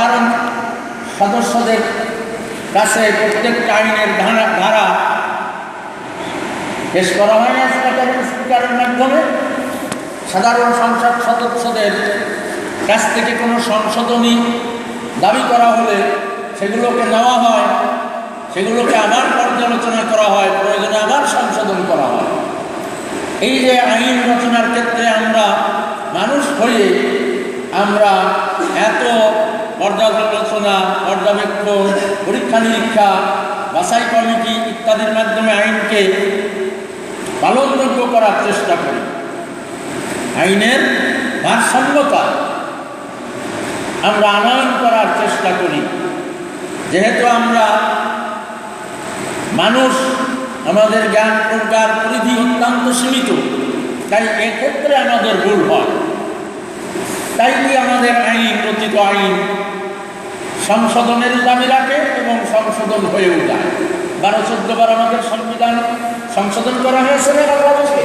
কারণ সদস্যদের কাছে প্রত্যেকটা আইনের ধারা ধারা পেশ করা হয় স্পিকারের স্পিকারের মাধ্যমে। সাধারণ সংসদ সদস্যদের কাছ থেকে কোনো সংশোধনী দাবি করা হলে সেগুলোকে নেওয়া হয়, সেগুলোকে আবার পর্যালোচনা করা হয়, প্রয়োজনে আবার সংশোধন করা হয়। এই যে আইন রচনার ক্ষেত্রে আমরা মানুষ হয়ে আমরা এত পর্যালোচনা পর্যবেক্ষণ পরীক্ষা নিরীক্ষা, বাছাই কমিটি ইত্যাদির মাধ্যমে আইনকে পালনযোগ্য করার চেষ্টা করি। আইনের ভারসাম্যতা আমরা আনয়ন করার চেষ্টা করি। যেহেতু আমরা মানুষ, আমাদের জ্ঞান, প্রজ্ঞার পরিধি অত্যন্ত সীমিত, তাই এক্ষেত্রে আমাদের ভুল হয়। তাই কি আমাদের আইন রচিত আইন সংশোধনের দাবি রাখে এবং সংশোধন হয়েও যায় বারো চোদ্দ বার আমাদের সংবিধান সংশোধন করা হয়েছে বাংলাদেশে?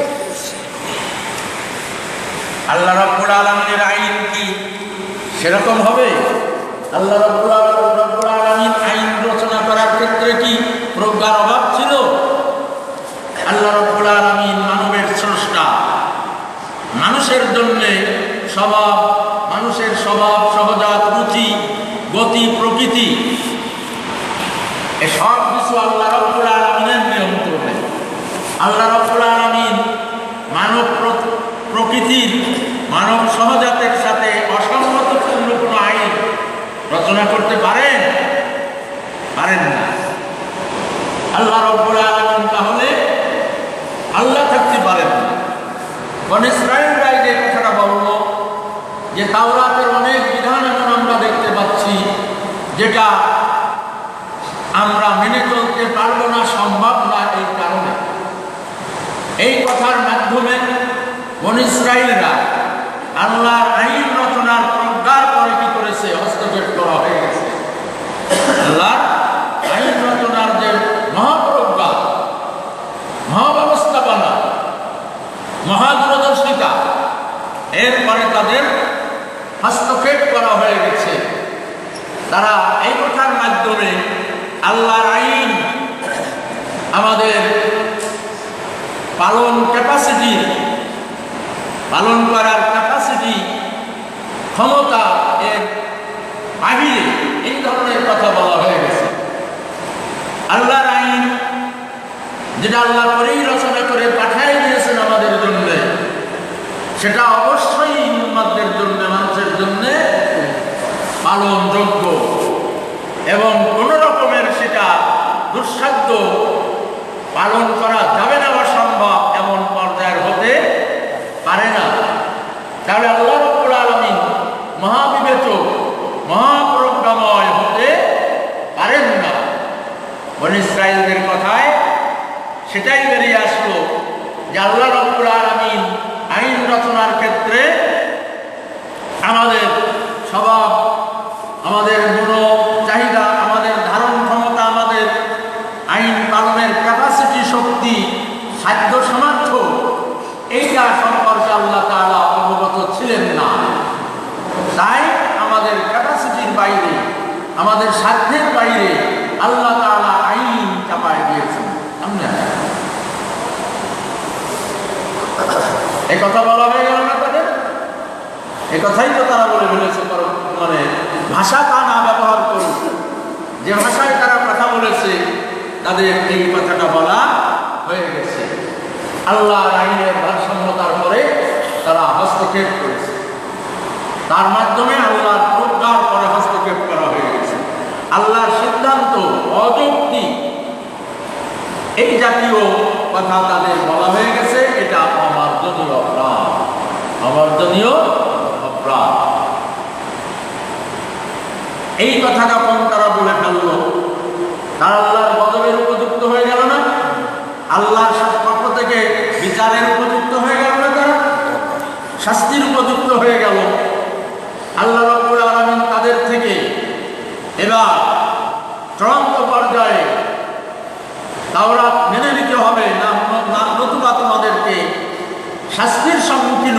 আল্লাহ রব্বুল আলমিনের আইন কি? সেরকম হবে। আল্লাহ রব্বুল আলম রব্বুল আলমিন আইন রচনা করার ক্ষেত্রে কি প্রজ্ঞার অভাব ছিল আল্লাহ রব্বুল আলমিন মানবের স্রষ্টা মানুষের জন্যে স্বভাব মানুষের স্বভাব সহজাত রুচি গতি প্রকৃতি এ সব কিছু আল্লাহ রব্বুল আলমিনের নিয়ন্ত্রণে আল্লাহ রব্বুল আলমিন মানব প্র- প্রকৃতির মানব সহজাতের সাথে অসঙ্গতপূর্ণ কোনো আইন রচনা করতে পারেন পারেন না আল্লাহ রব্বুল আলমিন তাহলে আল্লাহ থাকতে পারেন না বন ইসরায়েলরা এই যে কথাটা বলল যে তাওরাতের অনেক বিধান এমন আমরা দেখতে পাচ্ছি যেটা আমরা মেনে চলতে পারব না সম্ভব না এই কারণে এই কথার মাধ্যমে বন ইসরায়েলরা আল্লাহর আইন রচনার প্রজ্ঞার পরে কি করেছে হস্তক্ষেপ করা হয়ে গেছে আল্লাহর আইন রচনার যে মহাপ্রজ্ঞা মহাব্যবস্থাপনা মহাদূরদর্শিতা এরপরে তাদের হস্তক্ষেপ করা হয়ে গেছে তারা এই কথার মাধ্যমে আল্লাহর আইন আমাদের পালন ক্যাপাসিটি পালন করার ক্যাপাসিটি ক্ষমতা এর বাহিরে এই ধরনের কথা বলা হয়ে গেছে। আল্লাহর আইন, যেটা আল্লাহ করেই রচনা করে পাঠাই দিয়েছেন আমাদের জন্য, সেটা অবশ্যই উন্মাদদের জন্য, মানুষের জন্য পালনযোগ্য এবং কোনো রকমের সেটা দুঃসাধ্য পালন করা যাবে না বা সম্ভব এমন পর্যায়ের হতে পারে না তাহলে আল্লাহ রব্বুল আলমিন মহাবিবেচক মহাপ্রজ্ঞাময় হতে পারেন না বন ইসরায়েলদের কথায় সেটাই বেরিয়ে আসলো যে আল্লাহ রব্বুল আলমিন আইন রচনার ক্ষেত্রে আমাদের স্বভাব আমাদের গুণ চাহিদা আমাদের ধারণ ক্ষমতা আমাদের আইন পালনের ক্যাপাসিটি শক্তি সাধ্য সামর্থ্য এইটা সম্পর্কে আল্লাহ তাআলা অবগত ছিলেন না তাই আমাদের ক্যাপাসিটির বাইরে আমাদের সাধ্যের বাইরে আল্লাহ তাআলা আইন চাপায় দিয়েছেন। সামনে বলা হয়ে গেল না তাদের? তো তারা বলে ফেলেছে মানে ভাষা তা না ব্যবহার করুক যে ভাষায় তারা কথা বলেছে, তাদের এই কথাটা বলা হয়ে গেছে। আল্লাহ আইনের ভারসাম্যতার পরে তারা হস্তক্ষেপ করেছে। তার মাধ্যমে আল্লাহর প্রজ্ঞার পরে হস্তক্ষেপ করা হয়ে গেছে আল্লাহর সিদ্ধান্ত অযৌক্তিক এই জাতীয় কথা তাদের বলা হয়ে গেছে, এটা অমার্জনীয় অপরাধ। অমার্জনীয় অপরাধ। এই কথা যখন তারা বলে ফেলল? তারা আল্লাহর গজবের উপযুক্ত হয়ে গেল না? আল্লাহর পক্ষ থেকে বিচারের উপযুক্ত হয়ে গেল না তারা? শাস্তির উপযুক্ত হয়ে গেল।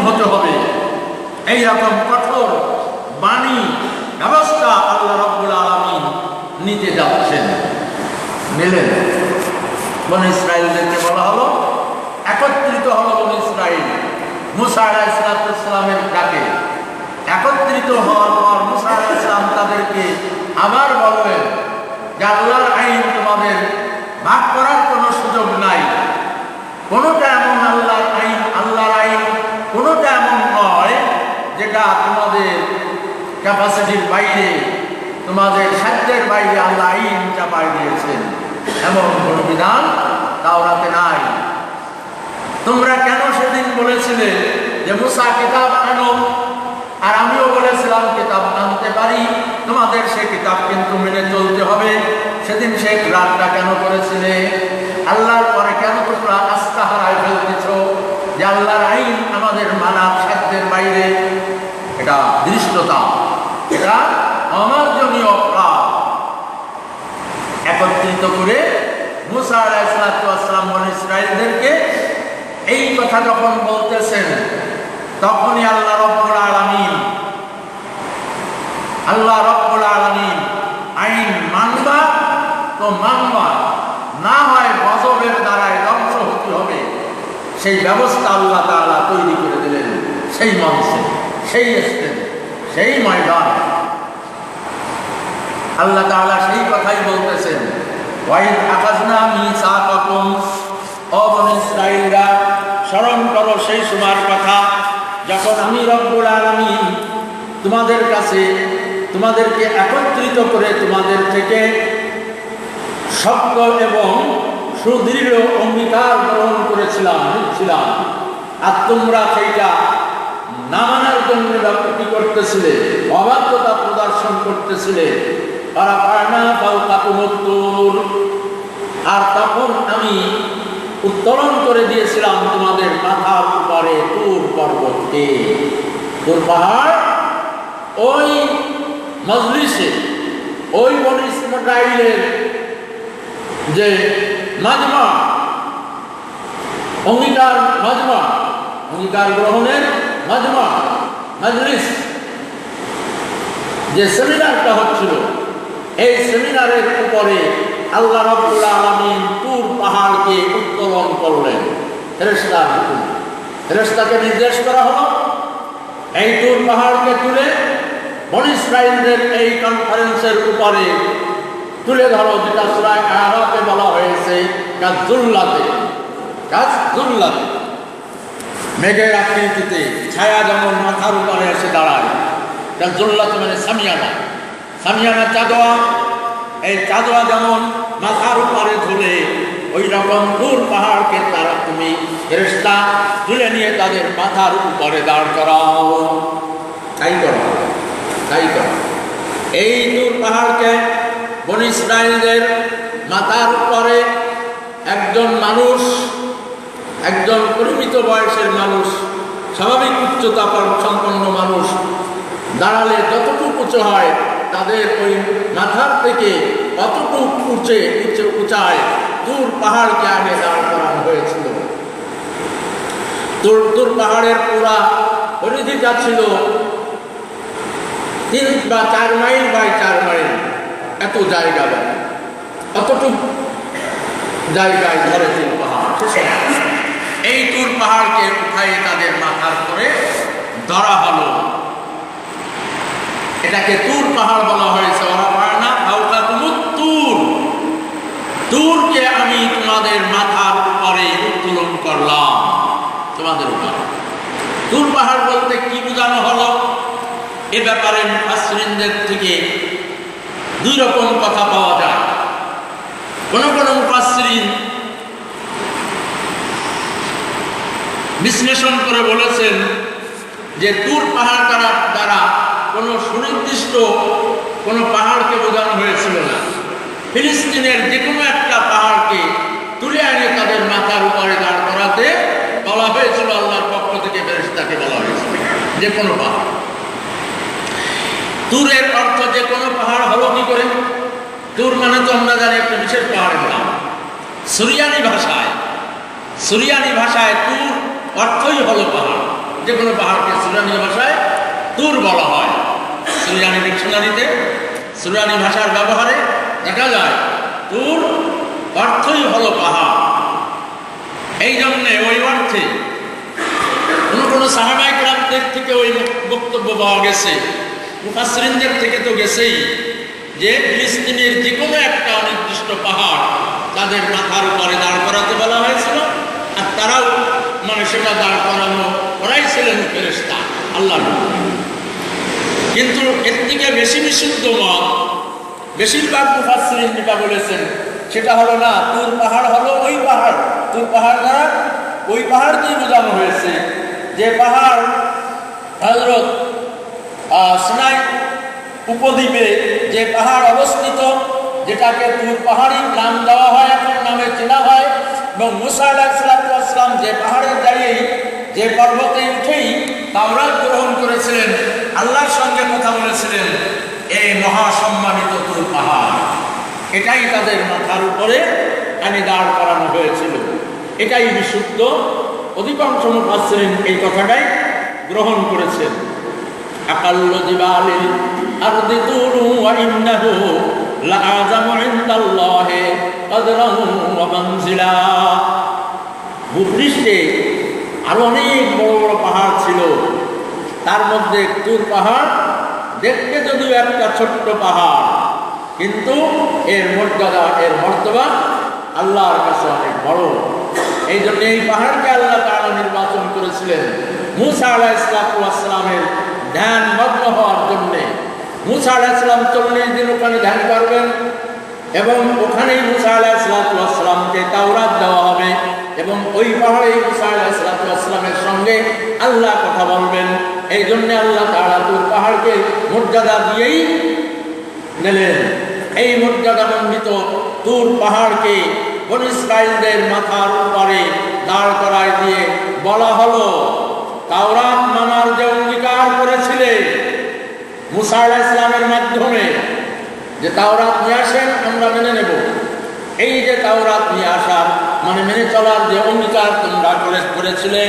হতে হবে। এই রকম কঠোর বাণী, ব্যবস্থা আল্লাহ রব্বুল আলমিন নিতে যাচ্ছেন নিলেন। বন ইসরায়েলদেরকে বলা হলো, একত্রিত হলো বন ইসরায়েল মুসা আলাহ ইসলাতামের ডাকে। একত্রিত হওয়ার পর মুসা ইসলাম তাদেরকে আবার বলবেন যে আল্লাহর আইন তোমাদের ভাগ করার কোনো সুযোগ নাই। কোনোটা ক্যাপাসিটির বাইরে, তোমাদের সাধ্যের বাইরে আল্লাহ আইন চাপাই দিয়েছেন এমন কোন বিধান তাওরাতে নাই। তোমরা কেন সেদিন বলেছিলে যে মুসা কিতাব আনো? আর আমিও বলেছিলাম কিতাব আনতে পারি। তোমাদের সে কিতাব কিন্তু মেনে চলতে হবে। সেদিন সে রাতটা কেন করেছিলে? আল্লাহর পরে কেন তোমরা আস্থা হারায় ফেলতেছ? যে আল্লাহর আইন আমাদের মানব সাধ্যের বাইরে এটা দৃষ্টতা এটা অমার্জনীয় অপরাধ একত্রিত করে মুসা ইসরায়েলদেরকে এই কথা যখন বলতেছেন, তখনই আল্লাহ রব্বুল আলামিন, আল্লাহ রব্বুল আলামিন আইন মানবা তো মানবা, না হয় গজবের দ্বারাই ধ্বংস হতে হবে। সেই ব্যবস্থা আল্লাহ তাআলা তৈরি করে দিলেন। সেই মঞ্চে, সেই স্টেজে, সেই ময়দানে। আল্লাহ তাআলা সেই কথাই বলতেছেন ওয়াইদ আকাজনা মিসাকাকুম। ও বনি ইসরাঈলরা, স্মরণ করো সেই সময়ের কথা, যখন আমি রব্বুল আলামিন তোমাদের কাছে, তোমাদেরকে একত্রিত করে তোমাদের থেকে শক্ত এবং সুদৃঢ় অঙ্গীকার গ্রহণ করেছিলাম নিচ্ছিলাম আর তোমরা সেইটা না মানার জন্য করতেছিলে? অবাধ্যতা প্রদর্শন করতেছিলে। আর তখন আমি উত্তোলন করে দিয়েছিলাম তোমাদের মাথার উপরে তুর পর্বতকে। তুর পাহাড় ওই মজলিসে, ওই বনিসমাইলের যে মাজমা, অঙ্গীকার মাজমা, অঙ্গীকার গ্রহণের মাজমা, মজলিস, যে সেমিনারটা হচ্ছিল এই সেমিনারের উপরে আল্লাহ রব্বুল আলমিন তুর পাহাড়কে উত্তোলন করলেন। ফেরেস্তার ফেরেস্তাকে নির্দেশ করা হলো, এই তুর পাহাড়কে তুলে বনিসরাইলদের এই কনফারেন্সের উপরে তুলে ধরো, যেটা সুরায় আরাতে বলা হয়েছে কাজুল্লাতে কাজুল্লাতে মেঘের আকৃতিতে, ছায়া যেমন মাথার উপরে এসে দাঁড়ায় কাজুল্লাতে মানে সামিয়ানা সামিয়ানা চাদোয়া। এই চাদোয়া যেমন মাথার উপরে ঝুলে ওই রকম দূর পাহাড়কে তারা তুমি ফেরেস্তা তুলে নিয়ে তাদের মাথার উপরে দাঁড় করাও। তাই করো তাই করো। এই দূর পাহাড়কে বন ইসরায়েলদের মাথার উপরে একজন মানুষ, একজন পরিমিত বয়সের মানুষ, স্বাভাবিক উচ্চতা সম্পন্ন মানুষ, দাঁড়ালে যতটুকু উঁচু হয় তাদের ওই মাথার থেকে কতটুকু উঁচে উঁচে উঁচায় দূর পাহাড়কে আগে দাঁড় করানো হয়েছিল। দূর দূর পাহাড়ের পুরা পরিধিটা ছিল, তিন বা চার মাইল বাই চার মাইল, এত জায়গা বাই, অতটুকু জায়গায় ধরে তিন পাহাড়। এই তুর পাহাড়কে উঠাই তাদের মাথার করে ধরা হলো। এটাকে তুর পাহাড় বলা হয়েছে, ওরা পাহাড় না? হাউকা তুমুর তুর। তুরকে আমি তোমাদের মাথার উপরে উত্তোলন করলাম। তোমাদের উপর। তুর পাহাড় বলতে কি বোঝানো হলো? এ ব্যাপারে মুফাসরিনদের থেকে দুই রকম কথা পাওয়া যায়। কোন কোন মুফাসরিন বিশ্লেষণ করে বলেছেন যে তুর পাহাড় দ্বারা কোনো সুনির্দিষ্ট কোনো পাহাড়কে বোঝানো হয়েছিল না। ফিলিস্তিনের যে কোনো একটা পাহাড়কে তুলে এনে তাদের মাথার উপরে দাঁড় করাতে বলা হয়েছিল আল্লাহর পক্ষ থেকে ফেরেস্তাকে বলা হয়েছিল যে কোনো পাহাড়। তুরের অর্থ যে কোনো পাহাড় হলো কি করে? তুর মানে তো আমরা জানি একটা বিশেষ পাহাড়ের নাম। সুরিয়ানি ভাষায় সুরিয়ানি ভাষায় তুর অর্থই হলো পাহাড়। যে কোনো পাহাড়কে সুরিয়ানি ভাষায় তুর বলা হয়। সুরিয়ানি ডিকশনারিতে সুরিয়ানি ভাষার ব্যবহারে দেখা যায়, তুর অর্থই হলো পাহাড়। এই জন্যে ওই অর্থে কোনো কোনো সাহাবাই গ্রামদের থেকে ওই বক্তব্য পাওয়া গেছে। মুফাসরিনদের থেকে তো গেছেই যে ফিলিস্তিনের যে কোনো একটা অনির্দিষ্ট পাহাড় তাদের মাথার উপরে দাঁড় করাতে বলা হয়েছিল আর তারাও মানে সেটা দাঁড় করানো করাইছিলেন ফেরেস্তা আল্লাহ কিন্তু এর থেকে বেশি বিশুদ্ধ মত বেশিরভাগ মুফাসরিন যেটা বলেছেন, সেটা হলো না, তুর পাহাড় হলো ওই পাহাড়। তুর পাহাড় দ্বারা ওই পাহাড় দিয়ে বোঝানো হয়েছে যে পাহাড় হজরত সিনাই উপদ্বীপে যে পাহাড় অবস্থিত, যেটাকে তুর পাহাড়ি নাম দেওয়া হয়, এখন নামে চেনা হয়, এবং মুসা আলাহিসাম যে পাহাড়ে দাঁড়িয়েই যে পর্বতে উঠেই তাওরাত গ্রহণ করেছিলেন, আল্লাহর সঙ্গে কথা বলেছিলেন, এই মহাসম্মানিত তুল পাহাড়। এটাই তাদের মাথার উপরে আনি দাঁড় করানো হয়েছিল। এটাই বিশুদ্ধ। অধিকাংশ মুফাসসিরিন এই কথাটাই গ্রহণ করেছেন। আকাল্ল জিবালিল আরদি তুরু ওয়া ইন্নাহু লাআযামু ভূপৃষ্ঠে আরও অনেক বড় বড় পাহাড় ছিল। তার মধ্যে তুর পাহাড়, দেখতে যদিও একটা ছোট্ট পাহাড়, কিন্তু এর মর্যাদা, এর মর্তবা আল্লাহর কাছে অনেক বড়। এই জন্য এই পাহাড়কে আল্লাহ তারা নির্বাচন করেছিলেন। মুসা আলাহ ইসলামের ধ্যান মগ্ন হওয়ার জন্যে। মুসা আলাহ ইসলাম চল্লিশ দিন ওখানে ধ্যান করবেন এবং ওখানেই মুসা আলাহ ইসলাতামকে তাওরাত দেওয়া হবে। এবং ওই পাহাড়ে মুসা আলাহ ইসলাতামের সঙ্গে আল্লাহ কথা বলবেন। এই জন্যে আল্লাহ তারা তুর পাহাড়কে মর্যাদা দিয়েই নিলেন। এই মর্যাদা মণ্ডিত তুর পাহাড়কে বন ইসরায়েলদের মাথার উপরে দাঁড় করায় দিয়ে বলা হলো, তাওরাত মানার যে অঙ্গীকার করেছিলে মুসা ইসলামের মাধ্যমে, যে তাওরাত নিয়ে আসেন, আমরা মেনে নেব। এই যে তাওরাত নিয়ে আসার মানে মেনে চলার যে অঙ্গীকার তোমরা করে করেছিলে,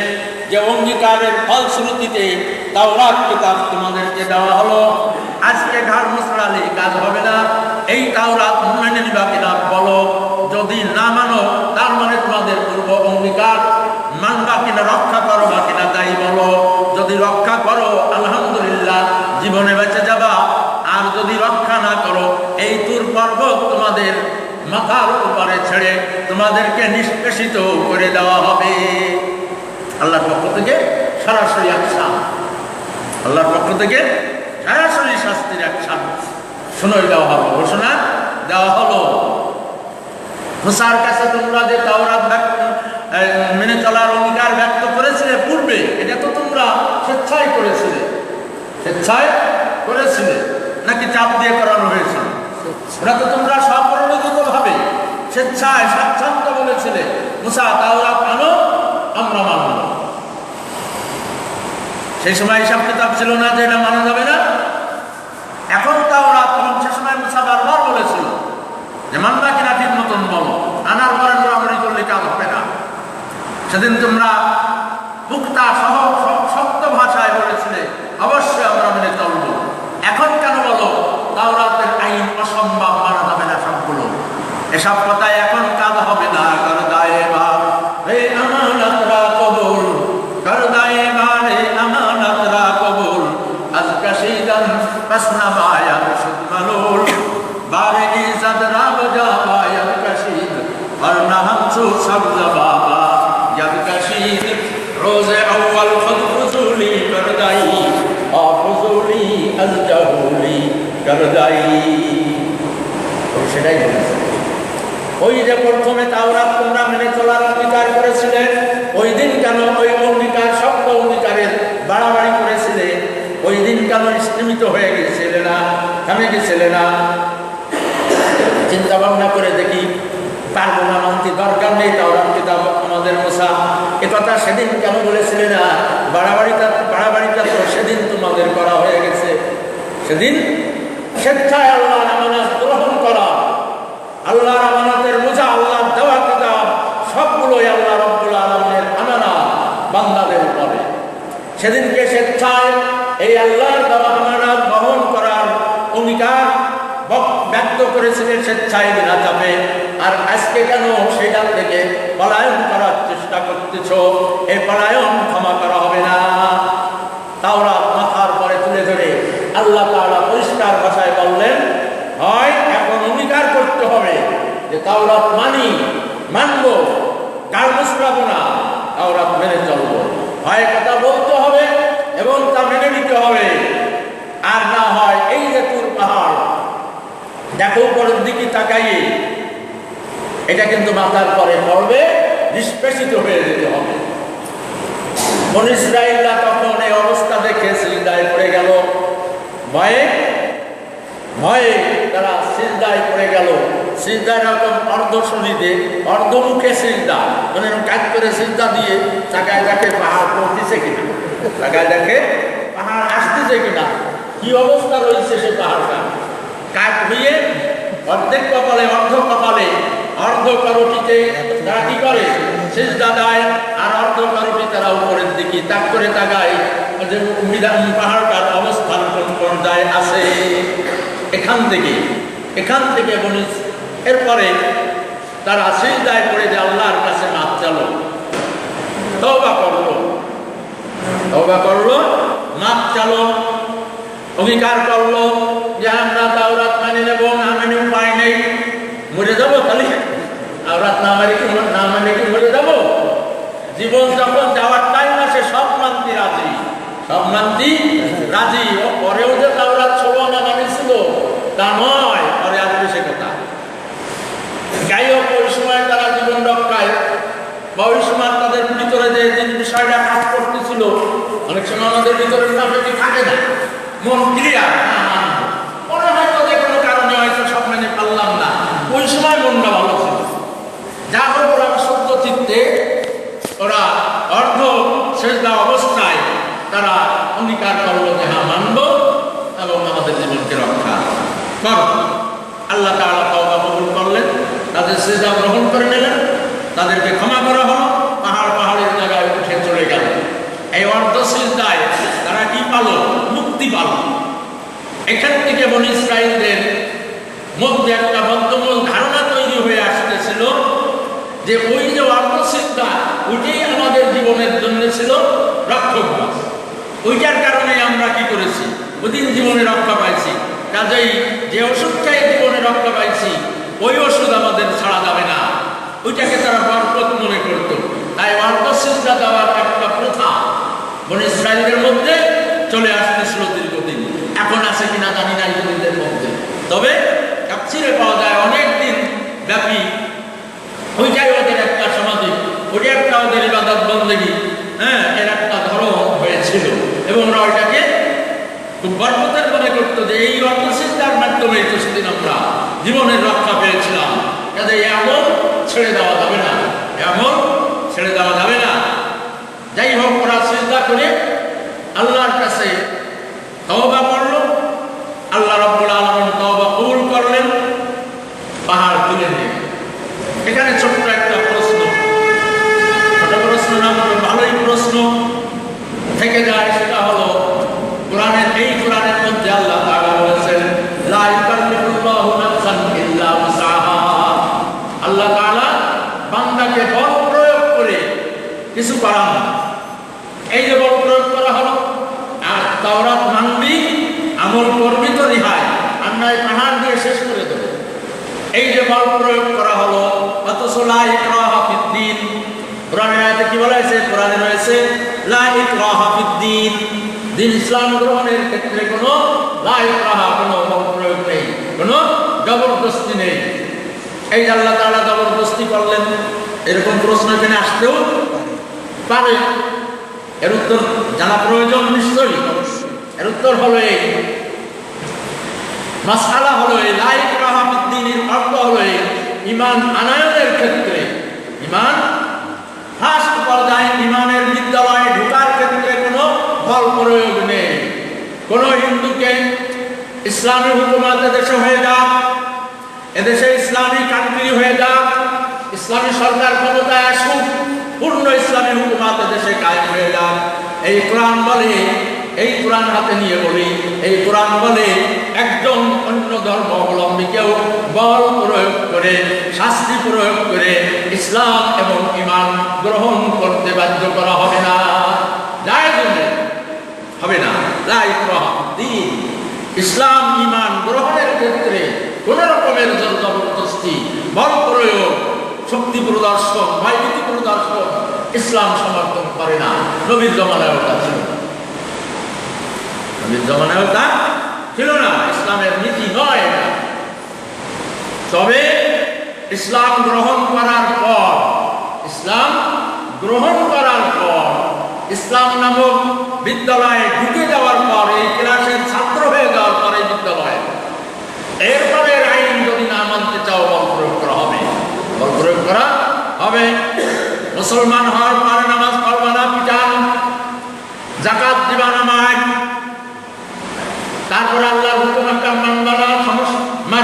যে অঙ্গীকারের ফলশ্রুতিতে তাওরাত কিতাব তোমাদেরকে দেওয়া হলো। আজকে ঘাড় মুসড়ালে কাজ হবে না। এই তাওরাত মেনে নিবা মাথার উপরে ছেড়ে তোমাদেরকে নিষ্পেষিত করে দেওয়া হবে। আল্লাহর পক্ষ থেকে সরাসরি একসান আল্লাহর পক্ষ থেকে সরাসরি শাস্তির একসান শুনোই দেওয়া হবে ঘোষণা দেওয়া হলো। মুসার কাছে তোমরা যে তাওরাত মেনে চলার অঙ্গীকার ব্যক্ত করেছিলে পূর্বে এটা তো তোমরা স্বেচ্ছায় করেছিলে। স্বেচ্ছায় করেছিলে নাকি চাপ দিয়ে করানো হয়েছিল ওরা তো তোমরা স্বেচ্ছায় স্বাচ্ছন্দ্য বলেছিলে। মুসা, তাওরাত আনো আমরা মানব। সেই সময় হিসাব কিতাব ছিল না যে এটা মানা যাবে না। এখন তাওরাত তখন সে সময় মুসা বারবার বলেছিল যে মানবা কিনা ঠিক মতন বলো। আনার পরে মোড়ামুড়ি করলে কাজ হবে না। সেদিন তোমরা পুক্তা সহ ওই যে প্রথমে তাওরাত তোমরা মেনে চলার অঙ্গীকার করেছিলে, ওই দিন কেন ওই অঙ্গীকার শব্দ অঙ্গীকারের বাড়াবাড়ি করেছিলে? ওই দিন কেন স্তীমিত হয়ে গেছিলে না, থামে গেছিলে না? চিন্তা ভাবনা করে দেখি, পারব না, মানতে দরকার নেই তাওরাত কিতাব আমাদের মশা এ কথা সেদিন কেন বলেছিলে না? বাড়াবাড়িটা বাড়াবাড়িটা তো সেদিন তোমাদের করা হয়ে গেছে। সেদিন স্বেচ্ছায় আল্লাহর আমানত গ্রহণ করা আল্লাহর আমানতের বোঝা আল্লাহর দেওয়া কিতাব, সবগুলোই আল্লাহ রব্বুল আলমের আমানত বান্দাদের উপরে। সেদিনকে স্বেচ্ছায় এই আল্লাহর দেওয়া আমানত বহন করার অঙ্গীকার ব্যক্ত করেছিলেন স্বেচ্ছায় বিনা চাপে আর আজকে কেন সেখান থেকে পলায়ন করার চেষ্টা করতেছ? এই পলায়ন ক্ষমা করা হবে না তাওরাত মাথার পরে তুলে ধরে আল্লাহ তাআলা পরিষ্কার ভাষায় বললেন হয় এখন অঙ্গীকার করতে হবে যে তাওরাত মানি, মানব, কার মুসলাবো না, তাওরাত মেনে চলবো। হয় কথা বলতে হবে এবং তা মেনে নিতে হবে। আর না হয় এই যে তুর পাহাড়, দেখো উপরের দিকে তাকাইয়ে, এটা কিন্তু মাথার পরে পড়বে, নিষ্পেষিত হয়ে যেতে হবে। বন তখন এই অবস্থা দেখে সিজদায় পড়ে গেল। ভয়ে ভয়ে তারা সিজদায় পড়ে গেল। সিজদা এরকম অর্ধ শরীরে অর্ধমুখে সিজদা। মানে কাজ করে সিজদা দিয়ে তাকায় দেখে পাহাড় পড়তেছে কিনা। তাকায় দেখে পাহাড় আসতেছে কিনা। কি অবস্থা রয়েছে সে পাহাড়টা? কাজ হয়ে অর্ধেক কপালে, অর্ধ কপালে, অর্ধ করটিতে কি করে, সিজদা দেয়, আর অর্ধ করটি তারা উপরের দিকে তাক করে তাকায়, যে পাহাড়টার অবস্থান কোন পর্যায়ে আছে? এখান থেকে এখান থেকে বলি এরপরে তারা সিজদায় পড়ে যে আল্লাহর কাছে মাপ চালো। তওবা করল। তওবা করল মাপ চালো, অঙ্গীকার করল, যে আমরা তাওরাত মানি নেব, না মানে উপায় নেই। মরে যাব খালি। তাওরাত না মানে কি না মানে কি মরে যাব? জীবন যখন যাওয়ার টাইম আসে সব মানতি রাজি। সব মানতি রাজি। ও পরেও যে তাওরাত ষোলো না মানেছিল তা নয় পরে আসবে সে কথা যাই হোক ওই সময় তারা জীবন রক্ষায় বা ওই সময় তাদের ভিতরে যে যে বিষয়টা কাজ করতেছিল অনেক সময় আমাদের ভিতরে কি থাকে না? মন ক্রিয়া মনে হয়তো যে কোনো কারণে হয়তো সব মেনে পারলাম না। ওই সময় মনটা ভালো ছিল। যা হোক ওরা সত্য চিত্তে, ওরা অর্ধ শেষ অবস্থায় তারা অঙ্গীকার করল যে হ্যাঁ মানব এবং আমাদের জীবনকে রক্ষা কর। আল্লাহ তাআলা তওবা কবুল করলেন। তাদের সেজদা গ্রহণ করে নিলেন। তাদেরকে ক্ষমা করা হলো পাহাড় পাহাড়ের জায়গায় উঠে চলে গেল এই অর্ধ সিজদায় তারা কি পাল মুক্তি পাল এখান থেকে বনি ইসরায়েলদের মধ্যে একটা বদ্ধমূল ধারণা তৈরি হয়ে আসতেছিল যে ওই যে অর্ধ সিদ্ধা ওইটাই আমাদের জীবনের জন্য ছিল রক্ষক ওইটার কারণে আমরা কি করেছি? ওদিন জীবনে রক্ষা পাইছি। কাজেই যে ওষুধ খাই জীবনে রক্ষা পাইছি, ওই ওষুধ আমাদের ছাড়া যাবে না। ওইটাকে তারা বরকত মনে করত। তাই অর্ধ দেওয়ার একটা প্রথা বনে ইসরায়েলের মধ্যে চলে আসতেছিল দীর্ঘদিন। এখন আছে কিনা জানি না, ইহুদিদের মধ্যে। তবে তাফসিরে পাওয়া যায় অনেক দিন ব্যাপী। ওইটাই ওদের একটা সমাধি ওইটা একটা ওদের ইবাদত বন্দেগি হ্যাঁ এর একটা ধরন হয়েছিল। এবং ওরা ওইটাকে খুব গর্বতের মনে করতো যে এই অর্থচিন্তার মাধ্যমে তো সেদিন আমরা জীবনের রক্ষা পেয়েছিলাম। কাজে এমন ছেড়ে দেওয়া যাবে না, এমন ছেড়ে দেওয়া যাবে না। যাই হোক, ওরা চিন্তা করে আল্লাহর কাছে তওবা করল, আল্লাহ রব্বুল আলমিন তওবা কবুল করলেন, পাহাড় তুলে নিয়ে এখানে ছোট্ট একটা প্রশ্ন। ছোট প্রশ্ন না ভালোই প্রশ্ন। থেকে যায় সেটা হলো, কোরআনের এই কোরআনের মধ্যে আল্লাহ তাআলা বলেছেন, লা ইউকাল্লিফুল্লাহু নাফসান ইল্লা উসআহা। আল্লাহ তাআলা বান্দাকে বল প্রয়োগ করে কিছু করান। এই যে বল প্রয়োগ করা হলো আর তাওরাত মানবি আমল করবি তো রিহাই। আর নয় পাহাড় দিয়ে শেষ করে দেবে। এই যে বল প্রয়োগ করা হলো, অথচ লা ইকরাহা ফিদ্দিন কোরআনের আয়াতে কি বলা হয়েছে? কোরআনে রয়েছে ফিদ্দিন দিন ইসলাম গ্রহণের ক্ষেত্রে কোনো লা ইকরাহা, কোনো বল প্রয়োগ নেই, কোনো জবরদস্তি নেই। এই আল্লাহ তাআলা জবরদস্তি করলেন, এরকম প্রশ্ন এখানে আসতেও পারে। এর উত্তর জানা প্রয়োজন নিশ্চয়ই এর উত্তর হলো এই। মাসালা হলো এই, লাইক রাহাবুদ্দিনের অর্থ হলো এই ইমান আনায়নের ক্ষেত্রে ইমান ফার্স্ট পর্যায়ে ইমানের বিদ্যালয়ে ঢোকার ক্ষেত্রে কোনো ফল প্রয়োগ নেই। কোনো হিন্দুকে ইসলামী হুকুমাত দেশে হয়ে যাক, এদেশে ইসলামী কান্ট্রি হয়ে যাক, ইসলামী সরকার ক্ষমতায় আসুক পূর্ণ ইসলামী হুকুমাত দেশে কায়েম হয়ে যাক। এই কোরআন বলে, এই কোরআন হাতে নিয়ে বলি, এই কোরআন বলে একজন অন্য ধর্ম অবলম্বীকেও বল প্রয়োগ করে, শাস্তি প্রয়োগ করে ইসলাম এবং ইমান গ্রহণ করতে বাধ্য করা হবে না। হবে না। দিন। ইসলাম ইমান গ্রহণের ক্ষেত্রে কোন রকমের জবরদস্তি বল প্রয়োগ শক্তি প্রদর্শন ভয়ভীতি প্রদর্শন ইসলাম সমর্থন করে না। নবীর জমানায় ওটা ছিল। নবীর জমানায় ওটা ছিল না। ইসলামের নীতি নয় এটা। তবে ইসলাম গ্রহণ করার পর, ইসলাম গ্রহণ করার পর, ইসলাম নামক বিদ্যালয়ে ঢুকে যাওয়ার পর এই ক্লাসের ছাত্র হয়ে যাওয়ার পরে বিদ্যালয়ে এরপরে আইন যদি না মানতে চাও বল প্রয়োগ করা হবে বল প্রয়োগ করা হবে মুসলমান হওয়ার পরে নামাজ পড়বা না পিটান জাকাত দিবা না মায় তারপর আল্লাহ হুকুম একটা মানবা না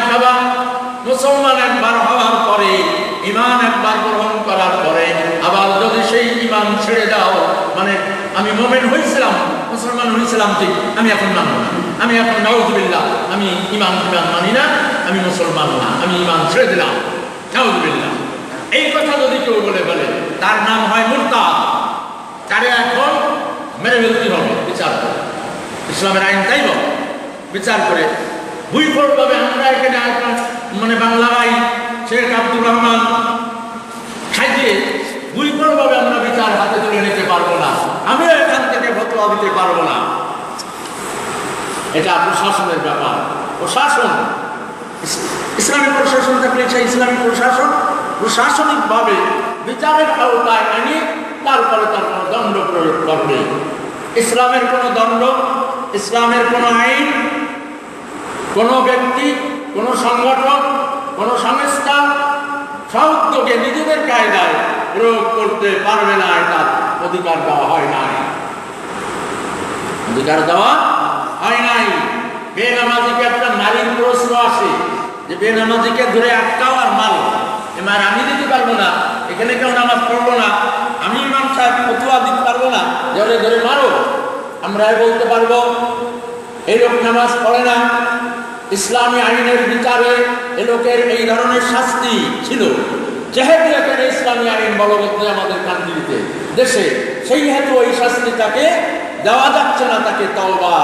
খাবা। মুসলমান একবার হওয়ার পরে ইমান একবার গ্রহণ করার পরে, আবার যদি সেই ইমান ছেড়ে দাও মানে আমি মোমেন হয়েছিলাম মুসলমান হয়েছিলাম ঠিক, আমি এখন মানব না। আমি এখন নাউজুবিল্লাহ, আমি ইমান ইমান মানি না, আমি মুসলমান না, আমি ইমান ছেড়ে দিলাম, নাউজুবিল্লাহ। এই কথা যদি কেউ বলে বলে তার নাম হয় মুরতা তারে এখন? মেরে ফেলতে হবে, বিচার করে। ইসলামের আইন তাই বিচার করে। ভুইফলভাবে আমরা এখানে মানে বাংলা ভাই, শেখ আব্দুর রহমান সাইকে ভুইফলভাবে আমরা বিচার হাতে তুলে নিতে পারব না। আমিও এখান থেকে ফতোয়া দিতে পারব না। এটা প্রশাসনের ব্যাপার। প্রশাসন, ইস- ইসলামী প্রশাসন থাকলে সেই ইসলামী প্রশাসন। প্রশাসনিকভাবে বিচারের আওতায় আনি, তারপরে তার কোনো দণ্ড প্রয়োগ করবে। ইসলামের কোনো দণ্ড, ইসলামের কোনো আইন, কোনো ব্যক্তি, কোনো সংগঠন, কোনো সংস্থা সৌদ্যোগে নিজেদের কায়দায় প্রয়োগ করতে পারবে না এটা অধিকার দেওয়া হয় নাই। অধিকার দেওয়া হয় নাই। বেনামাজিকে একটা নারীর প্রশ্ন আসে, যে বেনামাজিকে ধরে আটকাও আর মারো এবার আমি দিতে পারব না। এখানে কেউ নামাজ পড়ব না। আমি ইমাম সাহেব ফতুয়া দিতে পারব না? ধরে ধরে মারো। আমরা বলতে পারব এই নামাজ পড়ে না। ইসলামী আইনের বিচারে এ লোকের এই ধরনের শাস্তি ছিল। যেহেতু এখানে ইসলামী আইন বলবদ্ধ আমাদের কান্ট্রিতে দেশে সেই হেতু ওই শাস্তি তাকে দেওয়া যাচ্ছে না, তাকে তওবা।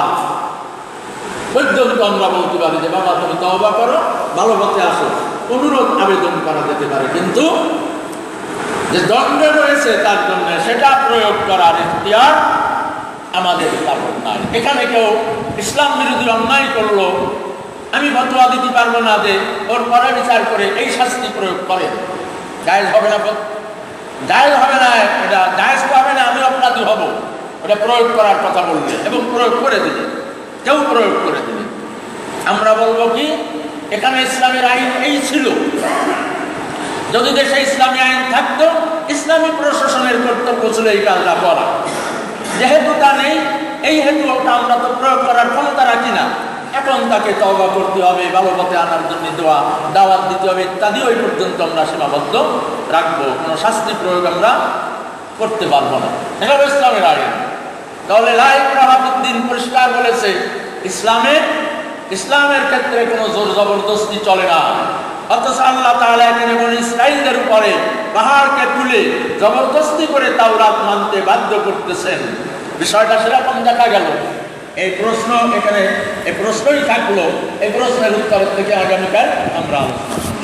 পর্যন্ত আমরা বলতে পারি যে, বাবা তুমি তওবা করো, ভালো পথে আসো। অনুরোধ আবেদন করা যেতে পারে। কিন্তু যে দণ্ড রয়েছে তার জন্য সেটা প্রয়োগ করার ইতিহার আমাদের কারণ নাই। এখানে কেউ ইসলাম বিরোধী অন্যায় করল, আমি ফতোয়া দিতে পারব না যে ওর পরে বিচার করে এই শাস্তি প্রয়োগ করে। জায়েজ হবে না জায়েজ হবে না, এটা জায়েজ হবে না, আমি অপরাধী হব। এটা প্রয়োগ করার কথা বলবে এবং প্রয়োগ করে দিবে কেউ প্রয়োগ করে দিবে আমরা বলব কি, এখানে ইসলামের আইন এই ছিল। যদি দেশে ইসলামী আইন থাকতো, ইসলামী প্রশাসনের কর্তব্য ছিল এই কাজটা করা যেহেতু তা নেই, এই হেতু ওটা আমরা তো প্রয়োগ করার ক্ষমতা রাখি না। এখন তাকে তওবা করতে হবে, ভালো পথে আনার জন্য দোয়া, দাওয়াত দিতে হবে ইত্যাদি, ওই পর্যন্ত আমরা সীমাবদ্ধ রাখব। কোনো শাস্তি প্রয়োগ আমরা করতে পারব না। এটা ইসলামের আইন। তাহলে লাইক রাহাবুদ্দিন পরিষ্কার বলেছে, ইসলামে, ইসলামের ক্ষেত্রে কোনো জোর জবরদস্তি চলে না। অথচ আল্লাহ বনি ইসরাইলদের উপরে পাহাড়কে তুলে জবরদস্তি করে তাওরাত মানতে বাধ্য করতেছেন বিষয়টা সেরকম দেখা গেল এই প্রশ্ন এখানে, এই প্রশ্নই থাকল, এই প্রশ্নের উত্তর থেকে আগামীকাল আমরা আলোচনা।